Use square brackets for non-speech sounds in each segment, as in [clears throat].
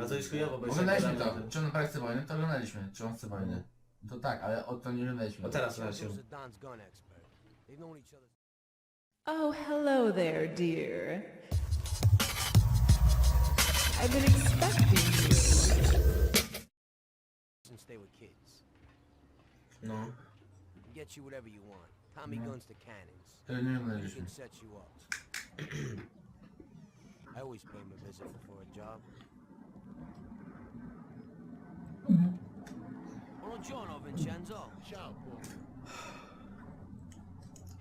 A to jest chujowo, bo Oglądaliśmy to. Czy on naprawdę chce wojny? To oglądaliśmy. Czy on chce wojny? To tak, ale o to nie oglądaliśmy. O teraz other. Oh, hello there, dear. I've been expecting you. since they were kids. No. Get you whatever you want. Tommy guns to cannons. To nie He oglądaliśmy. can set you up. [clears throat] I always pay him a visit for a job. Buongiorno, Vincenzo. Ciao, Paul.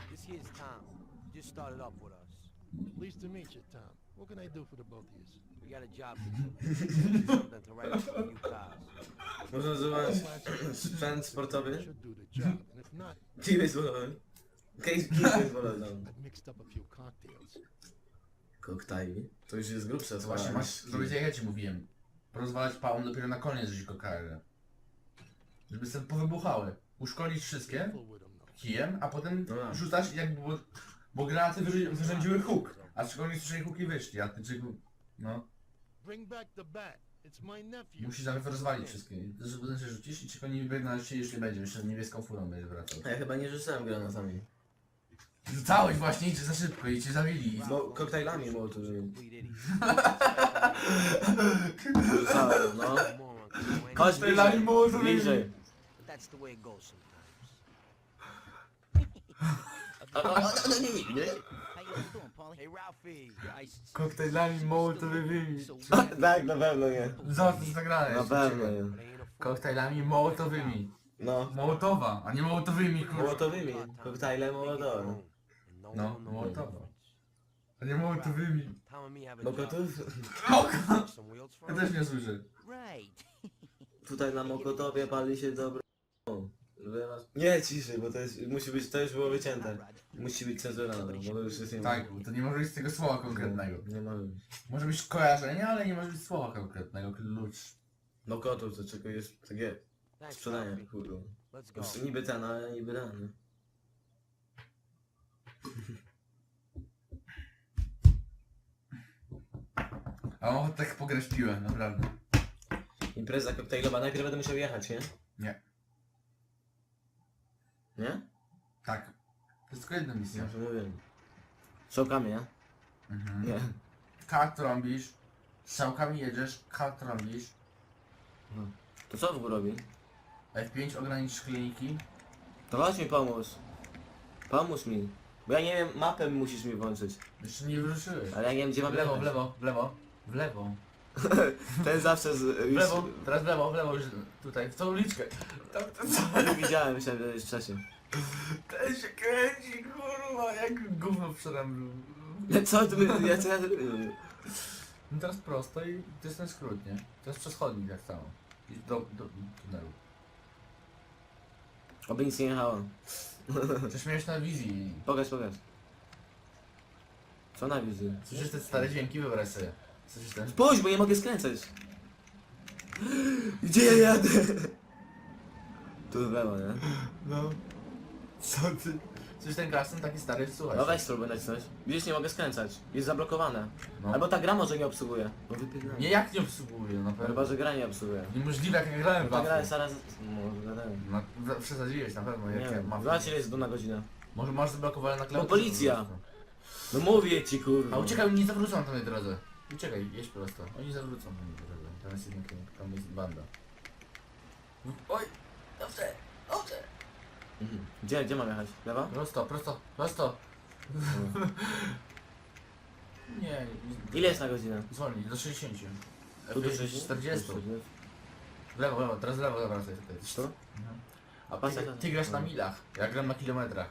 This here's Tom. He just started up with us. Pleased to meet you, Tom. What can I do for the both of you? We got a job to do. Something to write up for a few cars. Można nazywać sprzęt sportowy. Should do the job, and if not, wolony? Kim kim jest wolony? I've mixed up a few cocktails. Koktajli. To już jest grubsze. To właśnie masz zrobić jak ja ci mówiłem. Porozwalać pałą dopiero na koniec rzucić kokarę. Żeby sobie powybuchały. Uszkodzić wszystkie kijem, a potem No tak. rzucać jakby, bo, bo granaty wyrzy- wyrządziły huk. A czego nie słyszeli huki wyszli, a ty czego... No. Bring back the bat. It's my nephew. Musisz najpierw rozwalić wszystkie. Się rzucisz i czego nie się już nie będzie. Jeszcze niebieską furą będzie wracał. Ja chyba nie rzucałem granatami. Rzucałeś właśnie i cię za szybko i cię zawili. Bo koktajlami idiot. Rzucałem, no. Chodź Koktajlami bliżej. mołotowymi. Bliżej. That's the way it goes sometimes. No nie, nie, nie. How you doing, Paulie? Hey, Ralphie. Ice. Koktajlami mołotowymi. Tak, na pewno nie. Za to zagrane. Na pewno nie. But ain't a fool. Koktajlami mołotowymi. No. Mołotowa, a nie mołotowymi, kurwa. Mołotowymi. Koktajle mołotowe. No, No, no, no. mołotowa. A nie mołotowymi. A No for Ja też nie słyszę. Tutaj na Mokotowie pali się dobro. Nie, ciszej, bo to jest, musi być, to już było wycięte. Musi być cenzura na to, bo to już jest nie Tak, bo to nie może być tego słowa konkretnego. Nie może być. Może być kojarzenie, ale nie może być słowa konkretnego. Klucz. Mokotów to czego jest takie sprzedanie, kurwa. Niby ten, ale niby ten. Nie? A on tak pograć piłę, naprawdę. Impreza koktajlowa, najpierw będę musiał jechać, nie? Nie. Nie? Tak. To jest tylko jedna misja. Ja to mówię. Strzałkami, nie? Mhm. Nie. Kart trąbisz, strzałkami jedziesz, kart trąbisz, To co w robi? F5 ogranicz kliniki. To chodź mi pomóż. Pomóż mi. Bo ja nie wiem, mapę musisz mi włączyć. Jeszcze nie wyruszyłeś. Ale ja nie wiem gdzie mam W lewo, w lewo, w lewo, w lewo. [laughs] Ten zawsze z... W Już, lewo, teraz w lewo, w lewo, już tutaj, w tą uliczkę. Tam, tam, co? Nie widziałem, myślałem, że jest wcześniej. Ten się kręci, kurwa, jak gówno przedem. No [laughs] Co ty, ja co ja... No teraz prosto i to jest ten skrót, nie? To jest przez chodnik jak samo. I do, do, do tunelu. Oby nic nie jechało. Coś miałeś na wizji. Pokaż, pokaż. Co na wizji? Słyszysz te stare dźwięki? Wyobraź sobie. Słyszysz ten? Spójrz, bo nie mogę skręcać. Gdzie ja jadę? Tu lewo, nie? No. Co ty? Słyszysz ten ten taki stary, słuchaj. No weź spróbuj nacisnąć. Widzisz, nie mogę skręcać. Jest zablokowane. No. Albo ta gra może nie obsługuje. No wypierdolę. Nie, jak nie obsługuje, na pewno. Chyba, że gra nie obsługuje. Niemożliwe jak ja grałem w Ta gra jest zaraz... No, wiadomo. No, we- przesadziłeś na pewno, Nie jak ja wiem, mam. ile jest tu na godzinę. Może masz zablokowane na klawiaturze. policja. po prostu. No mówię ci kurwa. A uciekaj, oni nie zawrócą na tej drodze. Uciekaj, jedź prosto. Oni zawrócą na tej drodze. Tam jest kierunek, tam jest banda. Oj, dobrze, dobrze. Mhm. Gdzie, gdzie mam jechać? Lewo? Prosto, prosto, prosto. Nie, Ile jest na godzinę? zwolnij, do 60. Tu do F- 60? 40. Do 40. W lewo, w lewo, teraz w lewo tutaj. Co? Mhm. A Ty, ty grasz na milach, ja gram na kilometrach.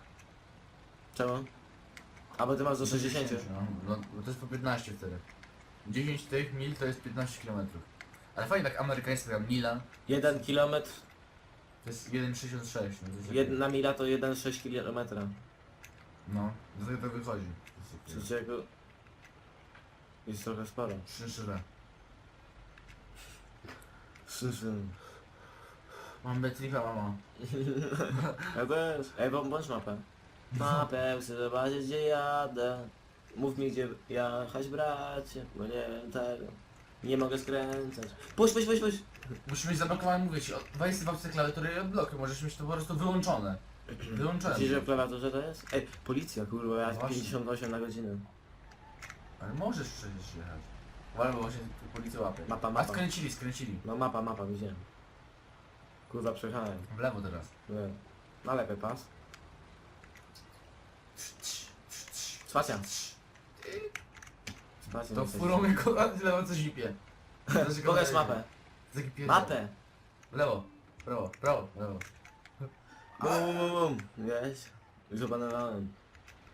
Czemu? A bo ty masz do 60. No, no bo to jest po 15 wtedy. 10 tych mil to jest 15 km. Ale fajnie tak amerykańska gra mila, Jeden kilometr, to jest 1,66. No, to jest jedna mila to 1,6 kilometra. no, do tego to wychodzi. To jest Czyli czego... Jest trochę sporo. Trzy szyle. Szyszyn. Mam betrifa, mama. Ja też. Ej, bo- bądź mapę. Mapę, chcę zobaczyć gdzie jadę. Mów mi gdzie jechać bracie, bo nie wiem tego. Nie mogę skręcać. Puść, puść, puść, puść. Musimy mieć zablokowane, mówię ci, od- weź sobie w apce klawiatury i odblokuj, możesz mieć to po prostu wyłączone. Wyłączone. Myślisz, że w klawiaturze to jest? Ej, policja, kurwa, ja Właśnie. 58 na godzinę. Ale możesz przecież jechać. Bo właśnie tu policja łapie. Mapa, A mapa. skręcili, skręcili. No mapa, mapa, widziałem. Kurwa, przejechałem. W lewo teraz. Nie. Na lepiej pas. Spacja. Spacja. To chcę. furą jako na lewo coś zipie. Pokaż mapę. Mapę. W lewo, prawo, prawo, lewo. Bum, bum, bum, bum. Wiesz? Już opanowałem.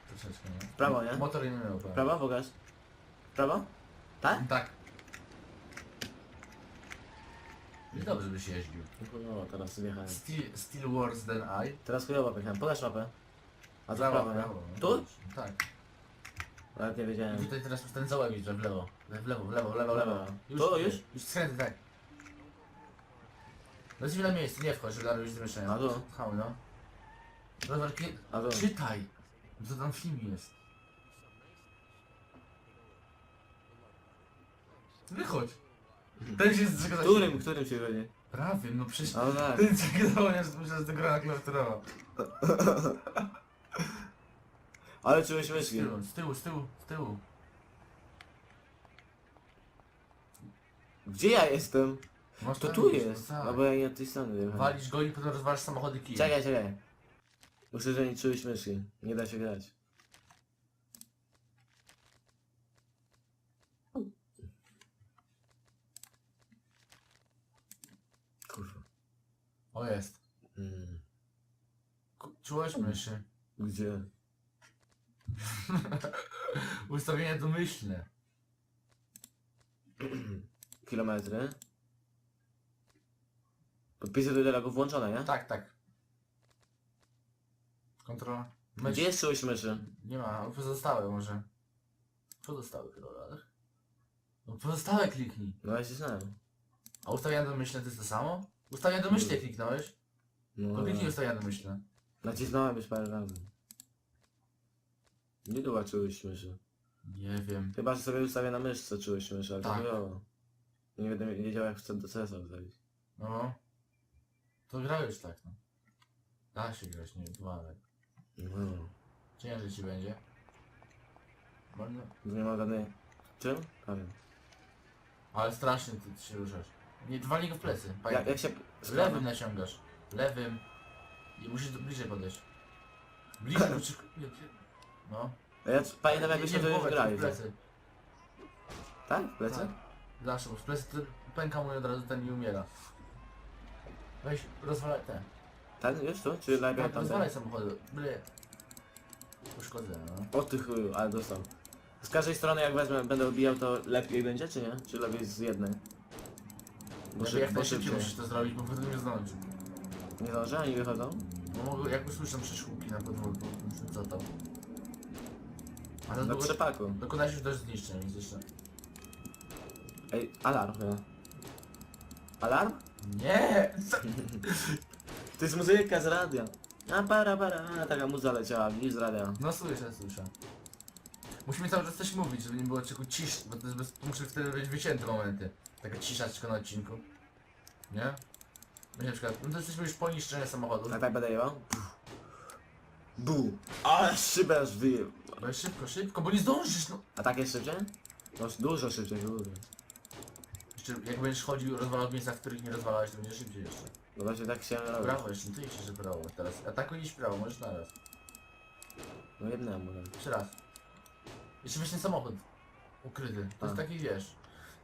Troszeczkę, nie? Prawo, nie? Motor nie miał prawo. Prawo, pokaż. Prawo? Tak? Tak. I dobrze byś jeździł. No, teraz wjechałem. Still, still worse than I. Teraz chujowo pojechałem. Pokaż mapę. A to Prawo, prawo, nie? prawo. no. Tu? Tak. Nawet nie wiedziałem. Tutaj teraz ten załek idzie w lewo. W lewo, w lewo, w lewo, w lewo. Tu, już? Już skręty, tak. No jesteśmy na miejscu, nie wchodź, żeby już zmieszania. A tu? Hały, no. Kie- A tu? czytaj. Co tam w filmie jest? Wychodź. Ten się zrzeka Którym, którym się rodzi? Prawym, no przecież... A tak. Ten zagrywał, że myślę, że to gra na klawiaturowa. [laughs] Ale czułeś Z tyłu, z tyłu, z tyłu, z tyłu. Gdzie ja jestem? Masz To tam tu iść, jest. no tak. No bo ja nie od tej strony jechałem. Walisz go i potem rozwalasz samochody kijem. Czekaj, czekaj. Muszę zmienić czułość myszki. Nie da się grać. Kurwa. O jest. Mm. Ku- Czułeś myszy? Gdzie? [laughs] Ustawienia domyślne. Kilometry. Podpisy do dialogu włączone, nie? Tak, tak. Kontrola. Gdzie Mysz. jest czułość myszy? Nie ma, pozostałe może. Pozostałe chyba, ale... No pozostałe kliknij. No ja się znałem. A ustawienia domyślne to jest to samo? Ustawienia domyślne kliknąłeś? No, To kliknij ustawienia domyślne. Nacisnąłem już parę razy. Nie była czułość myszy. Nie wiem. Chyba, że sobie ustawię na myszce czułość myszy, ale Tak. to było. Nie będę wiedział jak chcę do CS-a ustawić. No. To grałeś tak, no. Da się grać, nie ale... No. Ciężej ci będzie. Nie ma żadnej... Czym? Kamień. Ale strasznie ty, ty się ruszasz. Nie, walnij go w plecy. Jak, Pamiętaj. jak się... Lewym naciągasz. Lewym. I musisz do, bliżej podejść. Bliżej, bo ci-. No. Ja c- pamiętam Nie, jakbyśmy nie, to w już głowę, grali. w plecy. Tak? W plecy? Tak. Zawsze, bo w plecy to pęka mu i od razu ten nie umiera. Weź, rozwalaj ten. Ten już tu? Czy najpierw Tak, tam rozwalaj ten? samochody. Byle. Uszkodzę, no. O ty chuju, ale dostał. Z każdej strony jak wezmę, będę obijał to lepiej będzie, czy nie? Czy lepiej z jednej? Bo, szyb, jak bo najszybciej szybciej. musisz to zrobić, bo potem nie zdąży. Nie zdążę? Oni wychodzą? Bo mogę, jak usłyszę przeszkółki na podwórku, co to? A to Na długo... trzepaku. Dokonałeś już dość zniszczeń, więc jeszcze... Ej, alarm chyba. Alarm? Nie! To jest muzyka z radia. A para para, a, taka muza leciała, widzisz z radia. No słyszę, słyszę. Musimy cały czas coś mówić, żeby nie było czegoś cisz, bo to jest bez... muszę wtedy być wycięte momenty. Taka cisza tylko na odcinku. Nie? My na przykład, no to jesteśmy już po niszczeniu samochodu. Tak, tak będę jebał? Bu. Ale szybę aż wyje... Ale szybko, szybko, bo nie zdążysz, no! A tak jest szybciej? No dużo szybciej, kurde. Jeszcze jak będziesz chodził, rozwalał w miejscach, w których nie rozwalałeś, to będzie szybciej jeszcze. No właśnie tak chciałem robić. Brawo jeszcze, ty jeszcze, że brawo. Teraz atakuj iść prawo, możesz naraz. No jednemu. no. Jeszcze raz. Jeszcze weź ten samochód. Ukryty. To jest A. taki wiesz.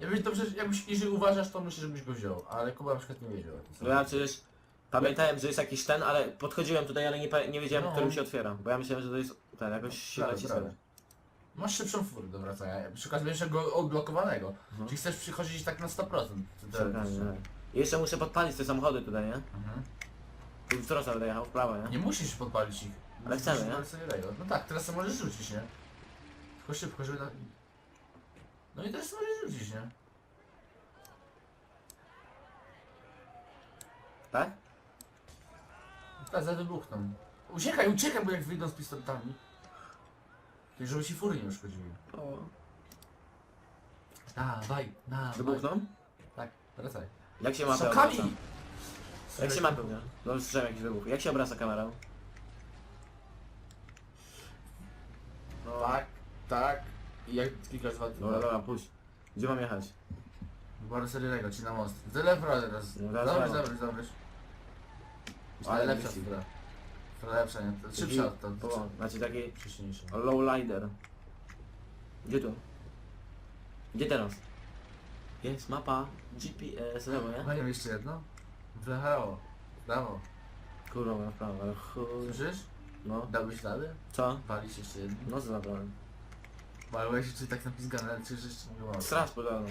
Ja wiem, dobrze, jakbyś, jeżeli uważasz, to myślę, żebyś go wziął, ale Kuba na przykład nie wiedział o tym No ja przecież pamiętałem, że jest jakiś ten, ale podchodziłem tutaj, ale nie, pa- nie wiedziałem, No. którym się otwiera. Bo ja myślałem, że to jest ten, jakoś się nacisnął. prawie. Masz szybszą furę do wracania, przy okazji będziesz go odblokowanego. Mhm. Czyli chcesz przychodzić tak na 100%. To Czekaj, jeszcze muszę podpalić te samochody tutaj, nie? Mhm. Tu w stronę będę jechał? W prawo, nie? Nie musisz podpalić ich. Ale Musisz chcemy, nie? podpalić sobie rejot. No tak, teraz możesz rzucić, nie? Tylko szybko, żeby na... No i teraz możesz rzucić, nie? Tak? Tak, za wybuchną. Uciekaj, uciekaj, bo jak wyjdą z pistoletami. To żeby ci fury nie uszkodziły. O. Dawaj, dawaj. Wybuchną? Tak, wracaj. Jak się mapę obraca? Jak się mapę, nie? No słyszałem jakiś wybuch. Jak się obraca kamerą? No. Tak, tak. I jak klikasz dwa Dobra, dobra, puść. Gdzie mam jechać? Bardzo seryjnego, ci na most. To lewo teraz. Teraz Dobry, lewo. dobry, dobry. Ale Ale lepsza wyścig. Fura lepsza, nie? To szybsza od to. To, znaczy taki lowrider. Gdzie tu? Gdzie teraz? Jest mapa GPS, lewo, nie? Mają jeszcze jedno? Wlechało. Brawo. Kurwa, na prawo, chuj. Słyszysz? No, Dałbyś ślady? co? Walić jeszcze jedno. No co naprawdę? Małeś czy tak napizgane, ale czy jeszcze nie było? Straż podana.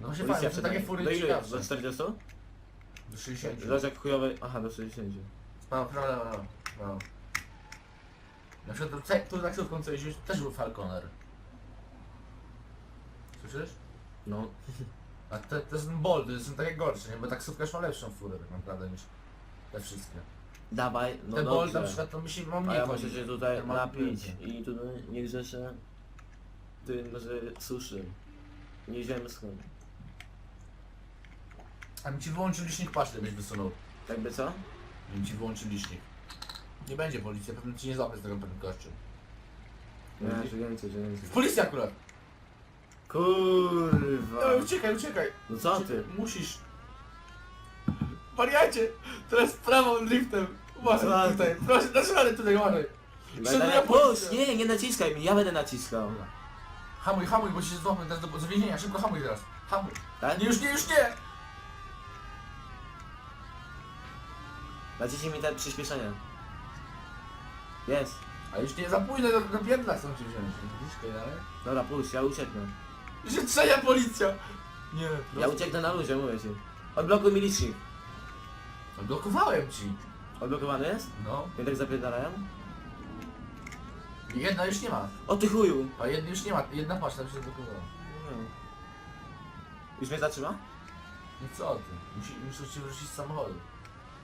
No właśnie Policja fajnie, to takie fury Do ilu jest? Do 40? Do 60. Zobacz jak chujowe... Aha, do 60. Prawo, lewo, lewo. prawo. Na przykład tu, tu taksówką co jeździsz, też był Falconer. Słyszysz? No. A te, te są boldy, są takie gorsze, nie? Bo taksówka już ma lepszą furę tak naprawdę niż te wszystkie. Dawaj, no te boldy na dobrze. przykład to mi się mam A mniej ja muszę się tutaj Ja mam napić i tutaj nie grzeszę tym, że suszy. Nie ziemską. A mi ci wyłączył licznik paszty, byś wysunął. Jakby co? Mi ci wyłączył licznik. Nie będzie policja, pewnie ci nie złapie z tego prędkości. Nie, że więcej, że więcej. Policja akurat! Kurwa. Ej, uciekaj, uciekaj! No co ty? Musisz. Wariacie! Teraz prawą driftem. Uważaj Co tutaj. Proszę, dasz radę tutaj, uważaj. Będę Szanowna na... Policja. Nie, nie naciskaj mi, ja będę naciskał. Hamuj, hamuj, bo się złapę teraz do, do więzienia. Szybko hamuj teraz. Hamuj. Tak? Nie, już nie, już nie! Naciśnij mi te przyspieszenie. Jest. A już nie za późno, do, do piętna chcą cię wziąć. Ale... Dobra, puść, ja ucieknę. Że trzecia policja! Nie, Ja prosto. ucieknę na luzie, mówię ci. Odblokuj mi licznik. Blokowałem ci. Odblokowany jest? No. Mnie tak zapierdalają? Jedna już nie ma. O ty chuju! A jedna już nie ma. Jedna paszta się zablokowała. Nie. Już mnie zatrzyma? No co ty? Musi, muszę cię wyrzucić z samochodu. Przecież to nie jest...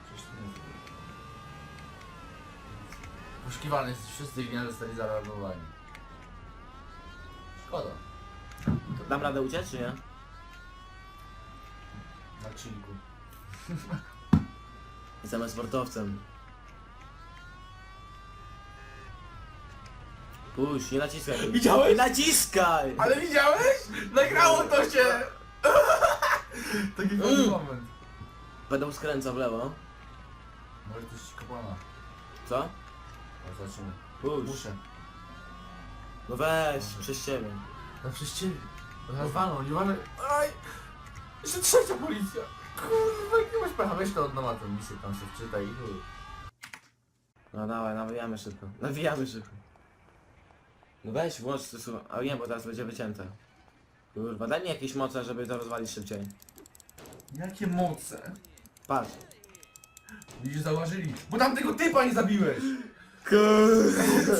Poszukiwany jest wszyscy i nie zostali zareagowani. Szkoda. To dam radę uciec, czy nie? Na chillku. [laughs] Jestem sportowcem. Puść, nie naciskaj. [laughs] Widziałeś? Nie naciskaj! Ale widziałeś? Nagrało to się! [laughs] Taki fajny Mm. moment. Będę skręcał w lewo. Może to jest kapłana. Co? No zobaczymy. Puść. Muszę. No weź, przez ciebie. No przez ciebie. Zaraz walą, nie. Aj! Jeszcze trzecia policja! Kurwa, nie masz pecha, weź to od nowa tę misję tam sobie wczytaj i chuj. No dawaj, nawijamy szybko. Nawijamy szybko. No weź, włącz to słuchaj. A nie, bo teraz będzie wycięte. Kurwa, daj mi jakieś moce, żeby to rozwalić szybciej. Jakie moce? Patrz. Widzisz, zauważyli. Bo tam tego typa nie zabiłeś!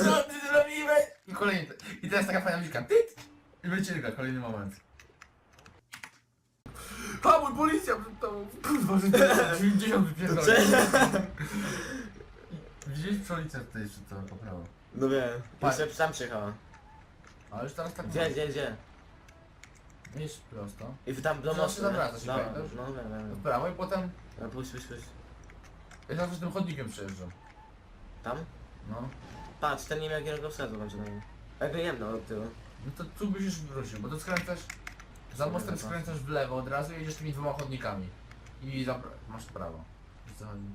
Co ty zrobiłeś? I kolejny. I teraz taka fajna muzika. Tyt! I wycieka, kolejny moment. Hamuj, policja tobą! Kurwa, że 90 wypierdolę. Widzisz, policja tutaj jeszcze to poprawa. No wiem. Patrz. Jeszcze tam przyjechała. Ale już teraz tak Gdzie, gdzie, gdzie? Idź prosto. I tam do Zawsze mostu. nie? zawracasz, No, pamiętasz? no wiem, wiem. W prawo i potem... No, puść, puść, puść. Ja zawsze tym chodnikiem przejeżdżam. Tam? No. Patrz, ten nie miał kierunkowskazu włączonego. Jak jedno od tyłu. No to tu byś już wrócił, bo to skręcasz... Za mostem Lewo. skręcasz w lewo od razu i jedziesz tymi dwoma chodnikami. I za... masz prawo. Wiesz co chodzi?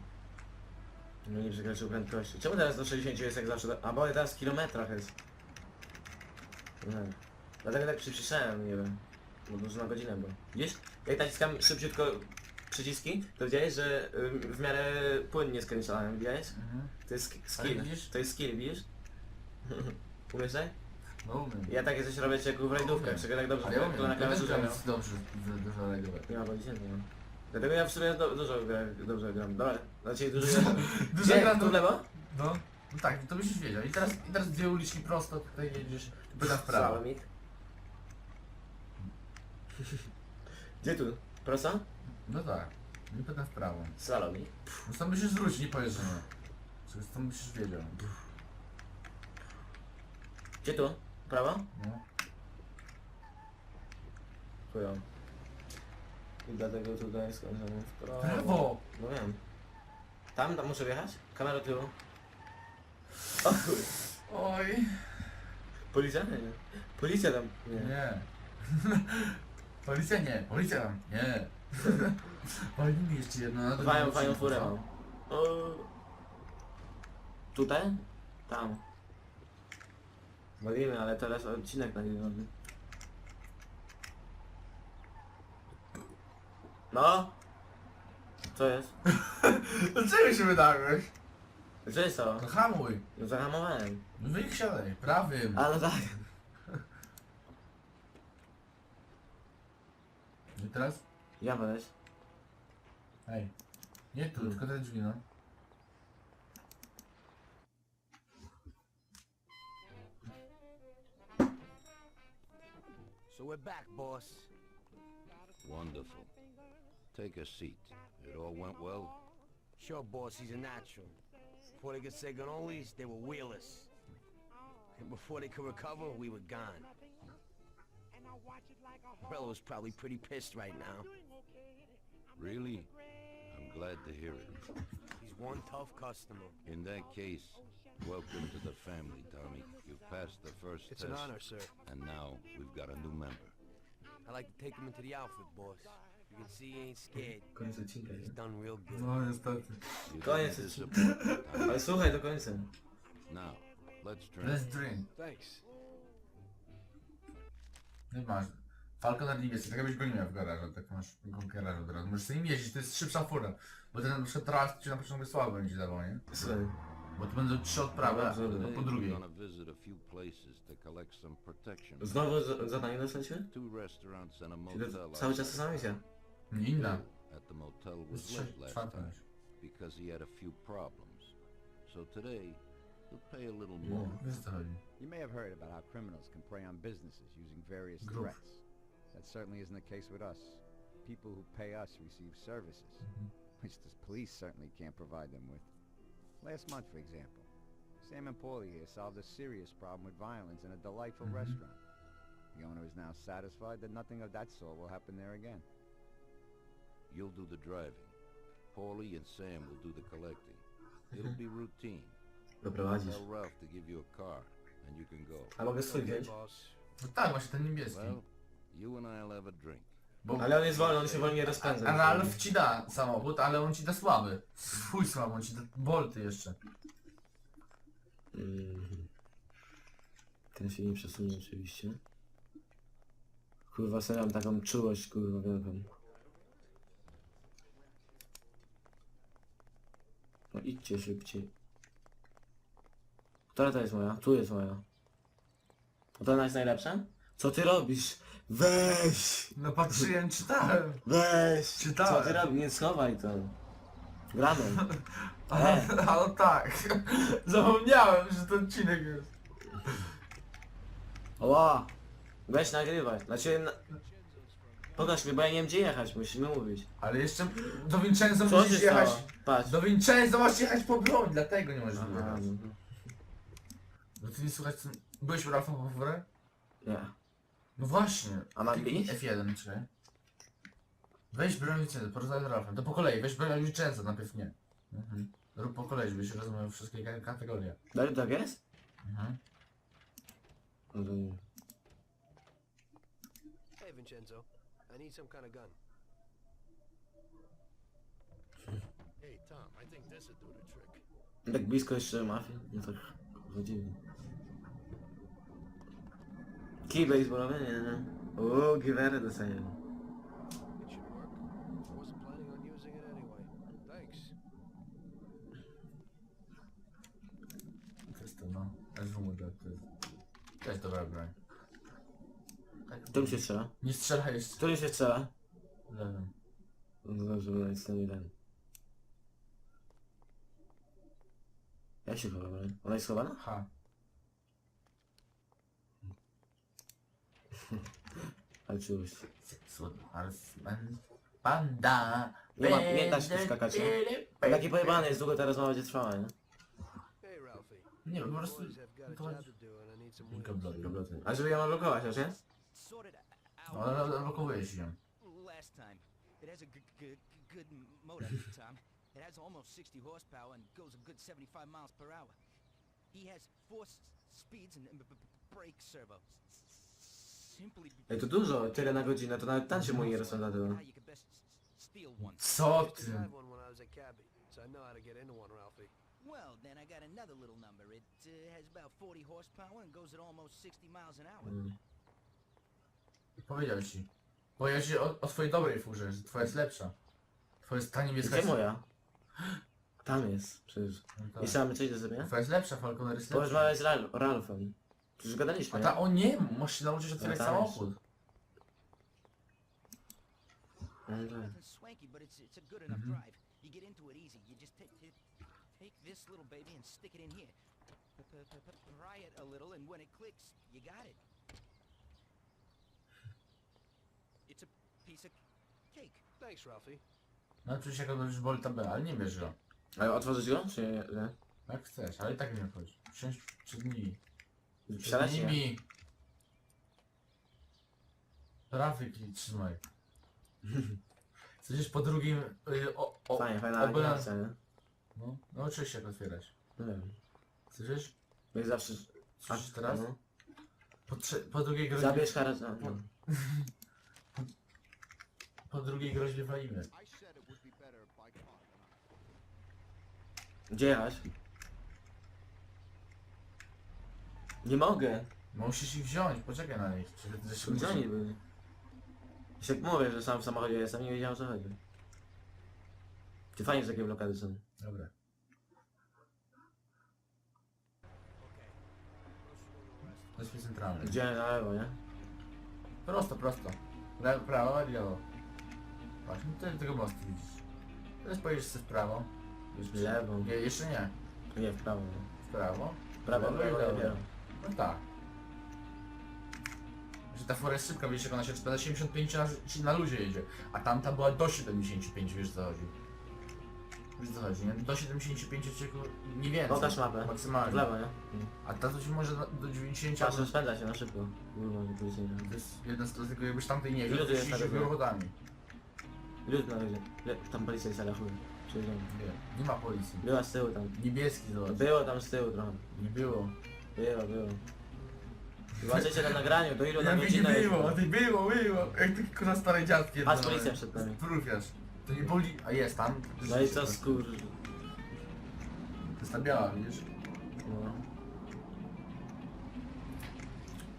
No nie przekroczył prędkości. Czemu teraz do 60 jest jak zawsze? A bo teraz w kilometrach jest. Nie wiem. Dlatego tak przyspieszałem, nie wiem. Bo dużo na godzinę było. Widzisz? Jak naciskam szybciutko przyciski, to widziałeś, że y, w miarę płynnie skręcałem, widziałeś? Mhm. To jest sk- Ale skill. widzisz? To jest skill, widzisz? [laughs] Umiesz tak? No umiem. Ja takie coś robię jak w rajdówkach, czego tak dobrze, Ale ja jak umiem. to na Ja też gram dobrze, w- dużo reagować. Nie ma godzin, nie ma. Dlatego ja w sumie do, dużo gra, dobrze gram. Dobra, znaczy dużo Dużo [laughs] Gdzie? gram Tu w lewo? No. No tak, to byś już wiedział. I teraz, i teraz dwie uliczki prosto, tutaj jedziesz, potem w prawo. [laughs] Gdzie tu? Prosto? No tak. I potem w prawo. Slalomik. No stąd musisz zwrócić, nie powiesz, że nie. Czyli Stąd musisz wiedział. Gdzie tu? Prawo? No. chują. I dlatego tutaj skończymy w prawo. Prawo! No wiem. Tam, tam muszę wjechać? Kamera tyłu. O chuj. Oj. Policja? Nie. Policja tam. Nie. Nie. [laughs] Policja nie, policja tam, nie. [laughs] Walimy jeszcze jedno na fają odcinku, furę co? O. Tutaj? Tam. Walimy, ale teraz odcinek nagrywamy. No? Co jest? [laughs] Dlaczego się wydałeś? Co jest to? No hamuj. No zahamowałem. No wyjdź siadaj, prawym. A no tak. I teraz? Ja weź. Hej. Nie tu, tylko te drzwi, no. So we're back, boss. Wonderful. Take a seat. It all went well? Sure, boss, he's a natural. Before they could say cannolis, they were wheelers. And before they could recover, we were gone. Morello was probably pretty pissed right now. Really? I'm glad to hear it. He's one tough customer. In that case, welcome to the family, Tommy. You've passed the first It's test. an honor, sir. And now we've got a new member. I like to take him into the outfit, boss. You can see he ain't scared. Koniec odcinka. He's done real good. No niestety. You Koniec didn't odcinka. disappoint, Ale słuchaj do końca. Now, let's drink. Let's drink. Thanks. Nie masz. Falconer niebieski, tak jakbyś go nie miał w garażu, tak masz garażu od razu. Możesz sobie nim jeździć, to jest szybsza fura. Bo ten na przykład teraz ci na początku słabo będzie dawał, nie? Słuchaj. Bo to będą trzy odprawy, a po drugiej. we're gonna visit a few places to collect some protection. Znowu z- zadanie dostaliśmy? Two restaurants and a Czyli motel. to cały czas ta sama misja. Nie inna. At the motel Jest was trze- late last czwarta time because he had a few problems. So today, he'll pay a little No, more. wiesz o co chodzi. You may have heard about how criminals can prey on businesses using various Growth. threats. That certainly isn't the case with us. People who pay us receive services, mm-hmm. which the police certainly can't provide them with. Last month, for example, Sam and Paulie here solved a serious problem with violence in a delightful mm-hmm. restaurant. The owner is now satisfied that nothing of that sort will happen there again. You'll do the driving. Paulie and Sam will do the collecting. It'll be [laughs] routine. Doprowadzisz. Tell Ralph to give you a car, and you can go. A mogę swój wziąć? No tak, właśnie ten niebieski. Well, you and I'll have a drink. Bo Ale on jest wolny, on się wolniej rozpędza. a Ralf ci da samochód, ale on ci da słaby. Swój słaby, on ci da bolty jeszcze. Mhm. Ten się nie przesunie oczywiście. Kurwa, sobie mam taką czułość, kurwa, wielką. No idźcie szybciej. Która to jest moja? Tu jest moja. A to ona jest najlepsza? Co ty robisz? Weź! No patrzyłem, czytałem. Weź! Czytałem. Co ty robisz? Nie schowaj to. Gramy. [laughs] Ale, ale tak. [laughs] Zapomniałem, że to odcinek jest. Oła! Weź nagrywaj. Znaczy... Na... Pokaż mi, bo ja nie wiem gdzie jechać, musimy mówić. Ale jeszcze do Vincenzo Co się musisz jechać. stało? Patrz. Do Vincenzo masz jechać po broń, dlatego nie możesz Aha, no. No ty nie słuchaj, co... byłeś u Ralfa po furę? Nie. No właśnie. A mam Kliknij bić? F1, czy? Weź broń Vincenzo, porozmawiaj z Ralfem. To po kolei, weź broń Vincenzo, najpierw nie. Mhm. Rób po kolei, żebyś rozumiał wszystkie ka- kategorie. Tak, tak jest? Mhm. No to nie. Hey, Vincenzo. I need some kind of gun. [laughs] Hey, Tom, I think this would do the trick. Tak blisko jeszcze mafii? No tak chodzimy. Kij baseballowy? Nie, nie. Uuu, giwerę dostaniemy. It should work. I wasn't planning on using it anyway. Thanks. To jest to, dobra broń. Tak. Którym się strzela? Nie strzelaj jeszcze. Którym się strzela? Lewym. No dobrze, bo jest ten jeden. Jak się chowa, broń? Ona jest schowana? Ha. Ale czułość. Sexualsman. Panda. Nie ma- nie da się tu skakać, no. Taki pojebany jest, długo ta rozmowa będzie trwała, nie? Hey, Ralphie. Nie, po prostu... Boys have got a to- job to do and I need some Gobloty, wheels. gobloty. A żeby ją odblokować, już nie? Sorted No, ale odblokowuje się ją. Last time. It has a g- g- good m- motor, Tom. It has almost 60 horsepower and goes a good 75 miles per hour. He has four s- speeds and, and b- b- brake servo. Ej, to dużo, tyle na godzinę, to nawet tam się mój nie rozsądza tego. how you could best s- steal one. Co ty? Well, then I got another little number. It uh, has about 40 horsepower and goes at almost 60 miles an hour. Mm. Powiedział ci. Powiedział ci o, o twojej dobrej furze, że twoja jest lepsza. Twoja jest ta niebieska... Gdzie moja? Tam jest, przecież. No tak. I sam coś do sobie? Twoja jest lepsza, Falconer jest lepsza. Porozmawiaj z Ralf, Ralfem. Przecież gadaliśmy, A nie? ta, o nie, musisz się nauczyć otwierać No samochód. No, tak. Nothing swanky, but it's it's a good enough Mhm. drive. You get into it easy. You just take this little baby and stick it in here. P- p- p- p- Pry it a little, and when it clicks, you got it. It's a piece of cake. Thanks, Ralphie. Nauczysz się jak odłożyć Bolta B, ale nie bierz go. Ale otworzyć go, czy nie? nie? Jak chcesz, ale i tak nie chodzi. Wsiąść przed nimi. Przed nie? nimi. Trafik i trzymaj. [laughs] Chcesz po drugim... Y, o, o, Fajnie, fajna obra- animacja, nie? No, nauczyłeś się jak otwierać. No wiem. Słyszysz? No i zawsze... Słyszysz teraz? no. Po, trze- po drugiej groźbie... Zabierz karę... no, no. [laughs] Po drugiej groźbie walimy. Gdzie jechać? Nie mogę. Musisz ich wziąć, poczekaj na nich. Czy, że się Gdzie oni byli? Już jak mówię, że sam w samochodzie jestem, nie wiedziałem o co chodzi. Ty fajnie, że takie blokady są. Dobra. Weźmy centralny. Gdzie na lewo, nie? Prosto, prosto. Lewo, prawo, lewo. Patrz, no ty tego mostu widzisz. Teraz pojedziesz sobie w prawo. Już w lewo. Nie, jeszcze nie. Nie, w prawo. nie? W prawo. Prawo, Lewo i lewo. No tak. Że ta fura jest szybka, wiesz jak ona się rozpędza 75 na, na luzie jedzie. A tamta była do 75, wiesz co chodzi. Wiesz co chodzi, nie? Do 75 odcieku nie więcej. Pokaż mapę. Maksymalnie. W lewo, nie? A ta to ci może do 90 Patrz, albo... rozpędza się na szybko. Kurwa, nie policyjnie. To jest jeden z tylko jakbyś tamtej nie Ile tu to jest wychodami. Lud na ludzie. Le- Tam policja jest, ale chuj. Przyjedziemy. Nie, nie ma policji. Była z tyłu tam. Niebieski zobacz. Było tam z tyłu trochę. Nie było. Było, było. Zobaczycie na nagraniu, do ilu na Nie, nie godzinę było, nie było, było. Jak taki kurwa stary dziadki. Patrz, policja przed nami. Sprufiasz. To nie boli... A jest tam. No i co skur... To jest ta biała, widzisz? No.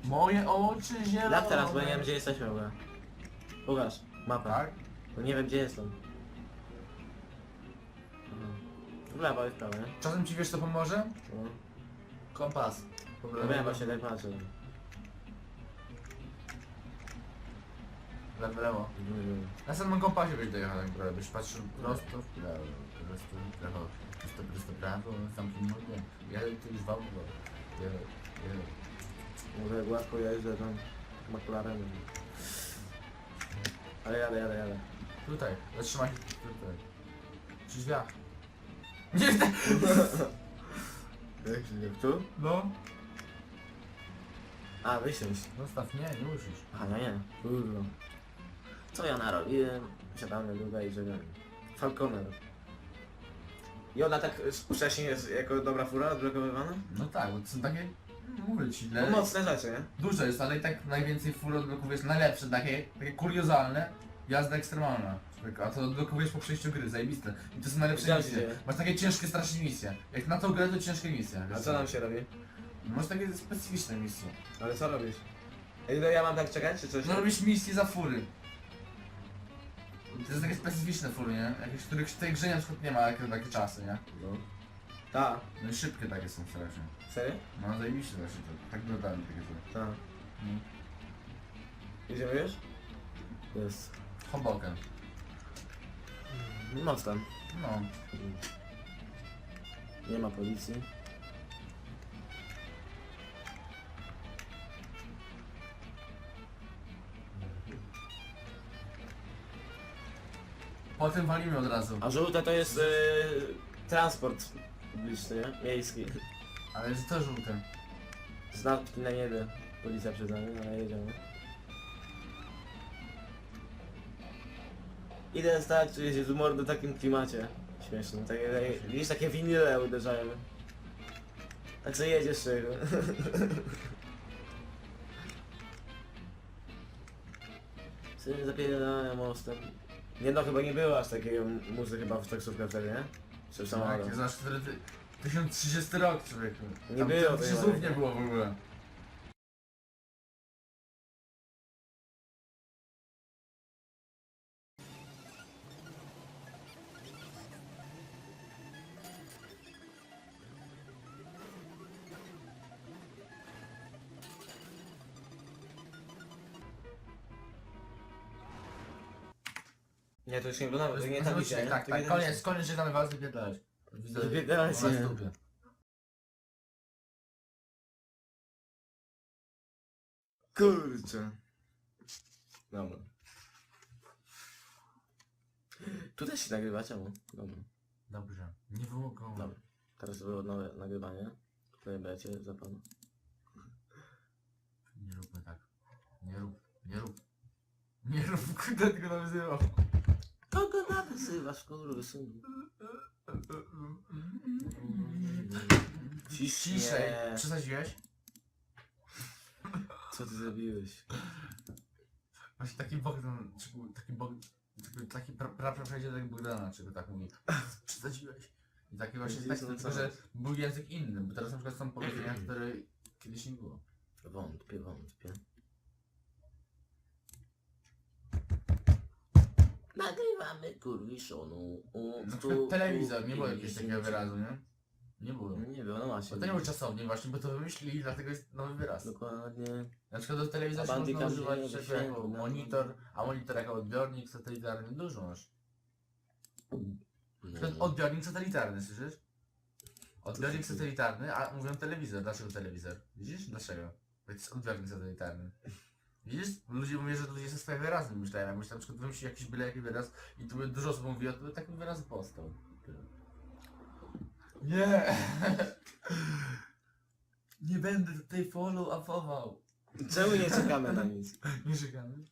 Moje oczy zielone. Jak teraz, bo ja nie wiem gdzie jesteśmy w ogóle. Pokaż, mapę. Tak? Bo nie wiem gdzie jestem. Aha. W lewo i w prawo, nie? Czasem ci wiesz co pomoże? No. Kompas. Po No wiem, właśnie tak patrzę. Lewo, lewo. Na samym kompasie byś dojechał tak naprawdę, byś patrzył prosto w prawo, prosto w prawo, prosto, prosto prawo, tam tu nie Ja tu już w auto, ja, ja. Mówię, gładko jeżdżę tam McLarenem. Ale jadę, jadę, jadę. Tutaj, zatrzymaj się tutaj. Przy drzwiach. Nie, [laughs] tak. Tu? No. A, wysiąść. Zostaw, nie, nie musisz. Aha, no nie. Kurwa. Co ja narobiłem? Siadamy tutaj i żegnamy. Falconer. I ona tak y, wcześniej jest jako dobra fura odblokowywana? No tak, bo to są takie, mówię ci, No le... mocne rzeczy, nie? Dużo jest, ale i tak najwięcej fur odblokowujesz najlepsze, takie, takie kuriozalne, jazda ekstremalna. Człowieku, A to odblokowujesz po przejściu gry, zajebiste. I to są najlepsze Zgadza misje. się. Masz takie ciężkie strasznie misje. Jak na tą grę to ciężkie misje. A wiesz co nam się robi? Masz takie specyficzne misje. Ale co robisz? Ej, no ja mam tak czekać, czy coś? No robisz misje za fury. To jest takie specyficzne fury, nie? Jakieś, których w tej grze na przykład nie ma takie, takie czasy, nie? No. Tak. No i szybkie takie są strasznie. Serio? No zajebiście właśnie to. Tak wyglądają takie rzeczy. Tak. Mm. Idziemy już? Jest. Hoboken. Mocno. No. Nie ma policji. Potem walimy od razu. A żółte to jest yy, transport publiczny, nie? Miejski. Ale jest to żółte. Znaki na niebie. Policja przed nami, ale jedziemy. Idę stać, czuję się z humor w takim klimacie. Śmiesznym. Takie, takie, widzisz, takie winyle uderzają. Tak co jedziesz czego. [laughs] Sobie zapierdalają mostem. Nie no, chyba nie było aż takiego muzy chyba w taksówkę wtedy, nie? Czy w Tak, samochodzie? znasz wtedy... ty- 1030 rok, człowieku. Nie Tam było, wtedy było. słów nie było w ogóle. Nie, to już nie oglądamy, to nie tam idzie, Tak, to tak, nie koniec, koniec, żegnamy was, wypierdalać. Wypierdalać, nie. dupie. Kurczę. Dobra. Tu też się nagrywa, czemu? Dobra. Dobrze. Nie było go. Dobra. Teraz było nowe nagrywanie. Tutaj będziecie za pan. Nie róbmy tak. Nie rób, nie rób. Nie rób, kurde, tylko nawyzywał. Kogo nazywasz, synu? Ciszej. Przesadziłeś? Co ty zrobiłeś? Właśnie taki Bogdan, czy był taki Bogdan, taki, taki pra, pra, tak Bogdana, czego tak mówi. Przesadziłeś. I taki właśnie tekst, tam tylko co? że był język inny, bo teraz na przykład są powiedzenia, które kiedyś nie było. Wątpię, wątpię. Nagrywamy kurwiszonu. Na [laughs] przykład telewizor, nie było jakiegoś takiego wyrazu, nie? Nie było. Nie było, no właśnie. Bo to nie był czasownik właśnie, bo to wymyślili i dlatego jest nowy wyraz. Dokładnie. Na przykład do telewizora się można używać nie, czegoś jako no. monitor, a monitor jako odbiornik satelitarny dużo masz. Na przykład No. odbiornik satelitarny, słyszysz? Odbiornik satelitarny, a mówią telewizor. Dlaczego telewizor? Widzisz? Dlaczego? Bo to jest odbiornik satelitarny. Widzisz? Ludzie mówią, że ludzie ze swoich wyrazów myślają. Jak myślę, na przykład wymyśli jakiś byle jaki wyraz i tu by dużo osób mówiło, to by taki wyraz powstał. Nie! [laughs] Nie będę tutaj follow upował. Czemu nie czekamy na nic? [laughs] Nie czekamy.